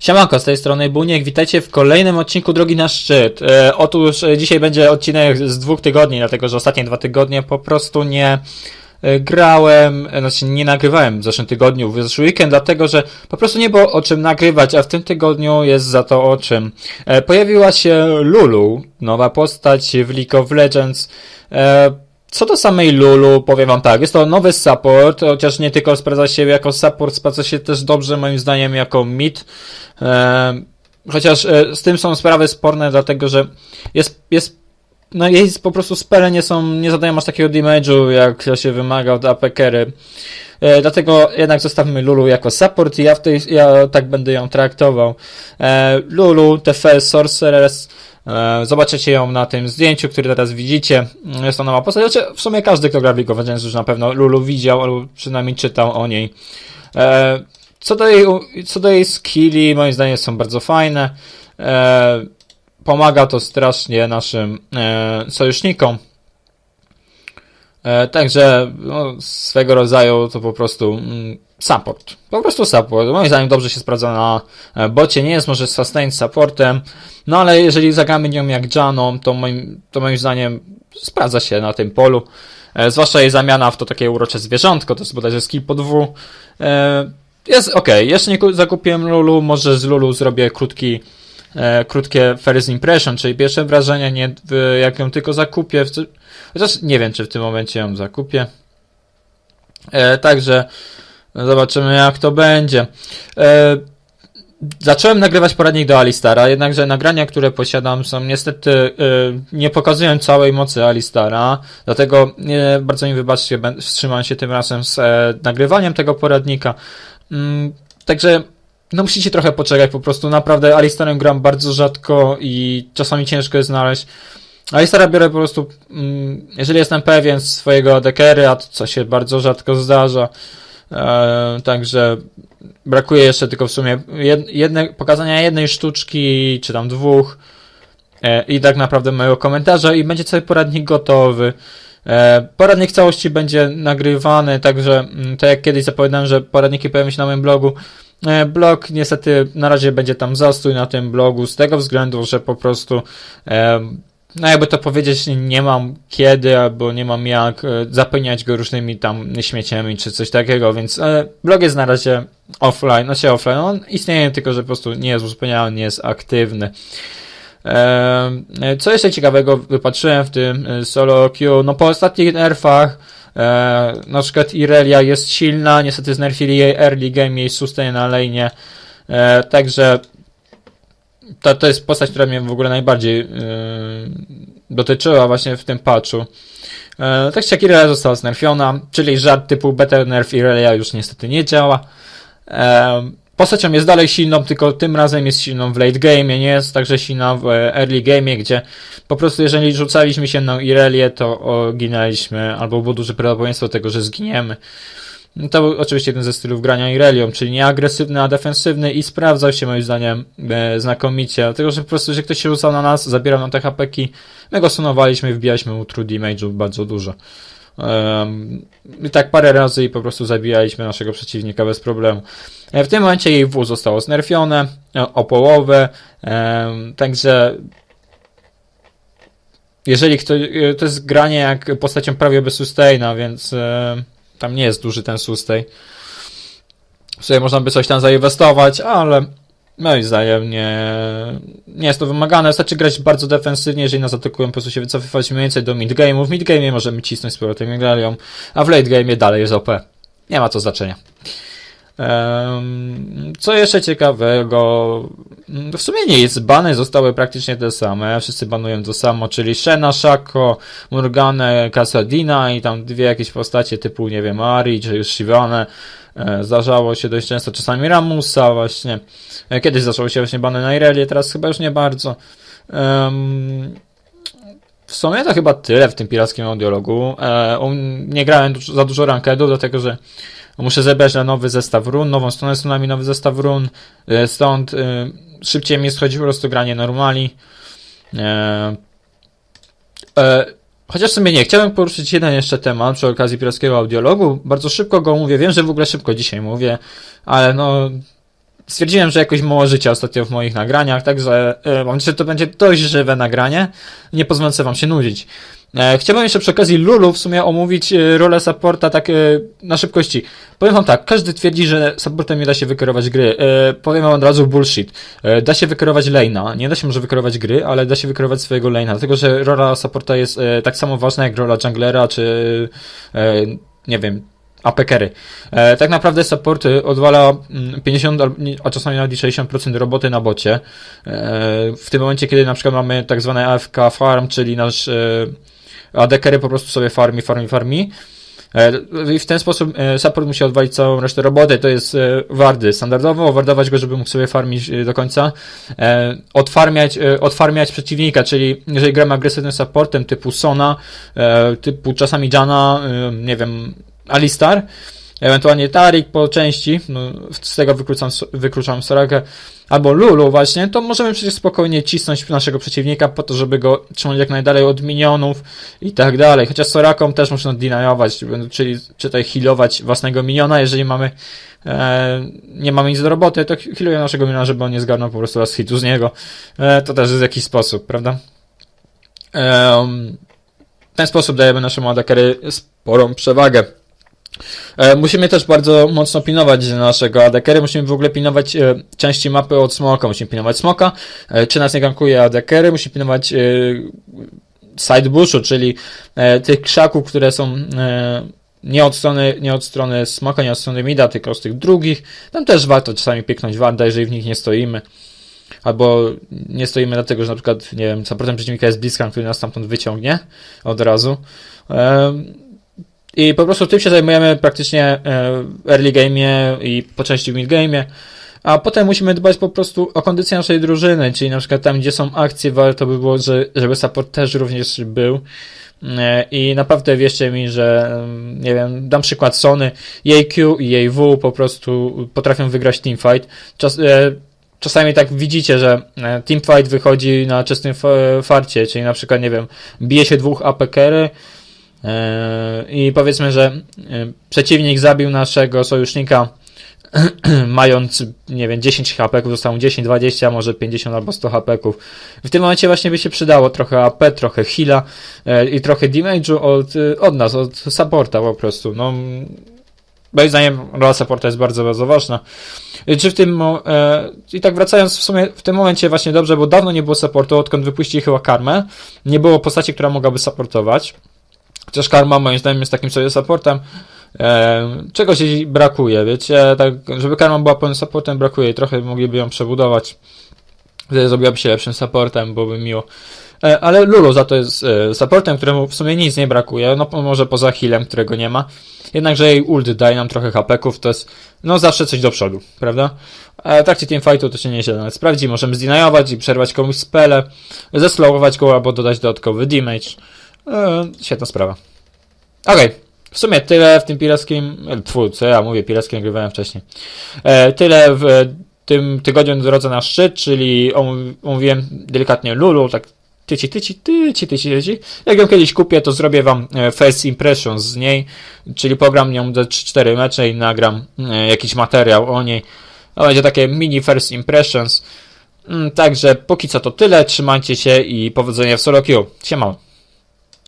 Siemanko, z tej strony Buniek, witajcie w kolejnym odcinku Drogi na Szczyt. E, otóż e, dzisiaj będzie odcinek z dwóch tygodni, dlatego że ostatnie dwa tygodnie po prostu nie e, grałem, e, znaczy nie nagrywałem w zeszłym tygodniu, w zeszły weekend, dlatego że po prostu nie było o czym nagrywać, a w tym tygodniu jest za to o czym. E, pojawiła się Lulu, nowa postać w League of Legends. E, co do samej Lulu, powiem wam tak, jest to nowy support, chociaż nie tylko sprawdza się jako support, sprawdza się też dobrze moim zdaniem jako mid. Chociaż e, z tym są sprawy sporne, dlatego że jest, jest no jej po prostu spele nie są, nie zadają aż takiego damage'u, jak się wymaga od APKery. E, dlatego jednak zostawmy Lulu jako support i ja, w tej, ja tak będę ją traktował. E, Lulu, TF Sorceress, zobaczycie ją na tym zdjęciu, które teraz widzicie. Jest to nowa postać. Znaczy, w sumie każdy, kto gra w League of Legends już na pewno Lulu widział, albo przynajmniej czytał o niej. E, co do jej, co do jej skilli, moim zdaniem są bardzo fajne. E, pomaga to strasznie naszym e, sojusznikom. E, także no, swego rodzaju to po prostu mm, support. Po prostu support. Moim zdaniem dobrze się sprawdza na e, bocie. Nie jest może sustain supportem, no ale jeżeli zagramy nią jak Janą, to moim, to moim zdaniem sprawdza się na tym polu. E, zwłaszcza jej zamiana w to takie urocze zwierzątko, to jest bodajże skill po dwu. E, jest ok. Jeszcze nie ku- zakupiłem Lulu, może z Lulu zrobię krótki krótkie first impression, czyli pierwsze wrażenie, nie, jak ją tylko zakupię. Chociaż nie wiem, czy w tym momencie ją zakupię. Także zobaczymy, jak to będzie. E, zacząłem nagrywać poradnik do Alistara, jednakże nagrania, które posiadam, są niestety e, nie pokazują całej mocy Alistara, dlatego e, bardzo mi wybaczcie, wstrzymam się tym razem z nagrywaniem tego poradnika. Mm, także no musicie trochę poczekać, po prostu naprawdę Alistarem gram bardzo rzadko i czasami ciężko jest znaleźć. Alistara biorę po prostu, mm, jeżeli jestem pewien swojego adekery, a to co się bardzo rzadko zdarza. E, także brakuje jeszcze tylko w sumie jed, jedne, pokazania jednej sztuczki, czy tam dwóch. E, I tak naprawdę mojego komentarza i będzie cały poradnik gotowy. E, Poradnik całości będzie nagrywany, także mm, tak jak kiedyś zapowiadałem, że poradniki pojawią się na moim blogu. Blog niestety na razie będzie tam zastój na tym blogu z tego względu, że po prostu no jakby to powiedzieć, nie mam kiedy albo nie mam jak e, zapełniać go różnymi tam śmieciami czy coś takiego, więc e, blog jest na razie offline, znaczy offline, on istnieje tylko, że po prostu nie jest uzupełniany, nie jest aktywny. E, Co jeszcze ciekawego wypatrzyłem w tym solo queue? No po ostatnich nerfach na przykład Irelia jest silna, niestety znerfili jej early game, jej sustain na lane, także to, to jest postać, która mnie w ogóle najbardziej e, dotyczyła właśnie w tym patchu. E, tak jak Irelia została znerfiona, czyli żart typu better nerf Irelia już niestety nie działa. E, Postacią jest dalej silną, tylko tym razem jest silną w late game, nie jest także silna w e, early game, gdzie po prostu jeżeli rzucaliśmy się na Irelię, to ginęliśmy, albo było duże prawdopodobieństwo tego, że zginiemy. No To był oczywiście jeden ze stylów grania Irelią, czyli nie agresywny, a defensywny i sprawdzał się moim zdaniem e, znakomicie, dlatego że po prostu, że ktoś się rzucał na nas, zabierał nam te hapeki, my go sunowaliśmy i wbijaliśmy mu true damage'u bardzo dużo. Um, I tak parę razy i po prostu zabijaliśmy naszego przeciwnika bez problemu. E, W tym momencie jej W zostało znerfione o połowę, także jeżeli ktoś, e, to jest granie jak postacią prawie bez sustaina, więc tam nie jest duży ten sustain. W sobie można by coś tam zainwestować, ale moim zdaniem nie, nie jest to wymagane. Wystarczy grać bardzo defensywnie, jeżeli nas atakują, po prostu się wycofywać mniej więcej do midgame'u. W midgame'ie możemy cisnąć z powrotem Igrelią, a w late game'ie dalej jest OP. Nie ma to znaczenia. Co jeszcze ciekawego? W sumie nic, bany zostały praktycznie te same, wszyscy banują to samo, czyli Shena, Shako, Morgane, Casadina i tam dwie jakieś postacie typu, nie wiem, Ari czy Shivane. E, Zdarzało się dość często czasami Ramusa właśnie. E, Kiedyś zaczęły się właśnie bany na Irelię, teraz chyba już nie bardzo. W sumie to chyba tyle w tym pirackim audiologu. E, nie grałem za dużo rankedów, dlatego że muszę zebrać na nowy zestaw run, nową stronę z runami, nowy zestaw run, e, stąd e, szybciej mi schodzi po prostu granie normali. E, chociaż w sumie nie, chciałem poruszyć jeden jeszcze temat przy okazji pirackiego audiologu. Bardzo szybko go mówię, wiem, że w ogóle szybko dzisiaj mówię, ale no stwierdziłem, że jakoś mało życia ostatnio w moich nagraniach, także mam nadzieję, że to będzie dość żywe nagranie, nie pozwolące wam się nudzić. E, chciałbym jeszcze przy okazji Lulu w sumie omówić e, rolę supporta tak e, na szybkości. Powiem wam tak, każdy twierdzi, że supportem nie da się wykierować gry. Powiem wam od razu bullshit. Da się wykierować lane'a, nie da się może wykierować gry, ale da się wykierować swojego lane'a, dlatego że rola supporta jest tak samo ważna jak rola junglera, czy nie wiem, APKery. E, tak naprawdę support odwala mm, 50, al- nie- a czasami nawet i 60% roboty na bocie. W tym momencie, kiedy na przykład mamy tak zwane AFK farm, czyli nasz AD-carry po prostu sobie farmi, farmi, farmi. E, I w ten sposób e, support musi odwalić całą resztę roboty. To jest e, wardy. Standardowo wardować go, żeby mógł sobie farmić do końca. Odfarmiać, odfarmiać przeciwnika, czyli jeżeli gramy agresywnym supportem typu Sona, typu czasami Jana, nie wiem, Alistar, ewentualnie Tarik po części, no, z tego wykluczam, wykluczam Sorakę, albo Lulu właśnie, to możemy przecież spokojnie cisnąć naszego przeciwnika po to, żeby go trzymać jak najdalej od minionów i tak dalej. Chociaż Soraką też można deniować, czyli czytaj healować własnego miniona, jeżeli mamy e, nie mamy nic do roboty, to healuję naszego miniona, żeby on nie zgarnął po prostu raz hitu z niego. E, to też jest jakiś sposób, prawda? Em, w ten sposób dajemy naszemu ADKery sporą przewagę. E, Musimy też bardzo mocno pilnować naszego ADKery, musimy w ogóle pilnować e, części mapy od smoka, musimy pilnować smoka, e, czy nas nie gankuje ADKery, musimy pilnować e, side bushu, czyli tych krzaków, które są nie od strony, nie od strony smoka, nie od strony mida, tylko z tych drugich. Tam też warto czasami pieknąć warda, jeżeli w nich nie stoimy. Albo nie stoimy dlatego, że na przykład, nie wiem, supportem przeciwnika jest Blitzcrank, który nas stamtąd wyciągnie od razu. I po prostu tym się zajmujemy praktycznie e, w early game'ie i po części w mid game'ie. A potem musimy dbać po prostu o kondycję naszej drużyny, czyli na przykład tam, gdzie są akcje, warto by było, że, żeby support też również był. E, I naprawdę wierzcie mi, że em, nie wiem, dam przykład Sony, jej Q i jej W po prostu potrafią wygrać teamfight. Czas, e, czasami tak widzicie, że e, teamfight wychodzi na czystym fa- farcie, czyli na przykład, nie wiem, bije się dwóch APKery e, i powiedzmy, że e, przeciwnik zabił naszego sojusznika mając, nie wiem, 10 hapeków, zostało mu 10, 20, może 50 albo 100 hapeków. W tym momencie właśnie by się przydało trochę AP, trochę heala e, i trochę damage'u od, e, od nas, od supporta po prostu. No, moim zdaniem rola supporta jest bardzo, bardzo ważna. E, Czy w tym, e, i tak wracając w sumie w tym momencie właśnie dobrze, bo dawno nie było supportu, odkąd wypuścili chyba karmę, nie było postaci, która mogłaby supportować. Chociaż karma moim zdaniem jest takim sobie supportem, e, czegoś jej brakuje, wiecie, tak, żeby karma była pełnym supportem brakuje i trochę mogliby ją przebudować. Zrobiłaby się lepszym supportem, byłoby miło. E, ale Lulu za to jest e, supportem, któremu w sumie nic nie brakuje, no może poza healem, którego nie ma. Jednakże jej ult daje nam trochę hapeków, to jest no zawsze coś do przodu, prawda? A w trakcie teamfightu to się nieźle nawet sprawdzi, możemy zdinajować i przerwać komuś spele, zeslowować go albo dodać dodatkowy damage. E, świetna sprawa. Okej, w sumie tyle w tym pirackim, e, tfu, co ja mówię, pirackim nagrywałem wcześniej. E, tyle w tym tygodniu drodze na szczyt, czyli om- omówiłem delikatnie Lulu, tak tyci, tyci, tyci, tyci, tyci. Jak ją kiedyś kupię, to zrobię wam e, first impressions z niej, czyli pogram nią ze 3-4 mecze i nagram jakiś materiał o niej. To będzie takie mini first impressions. Mm, Także póki co to tyle, trzymajcie się i powodzenia w solo queue. Siema.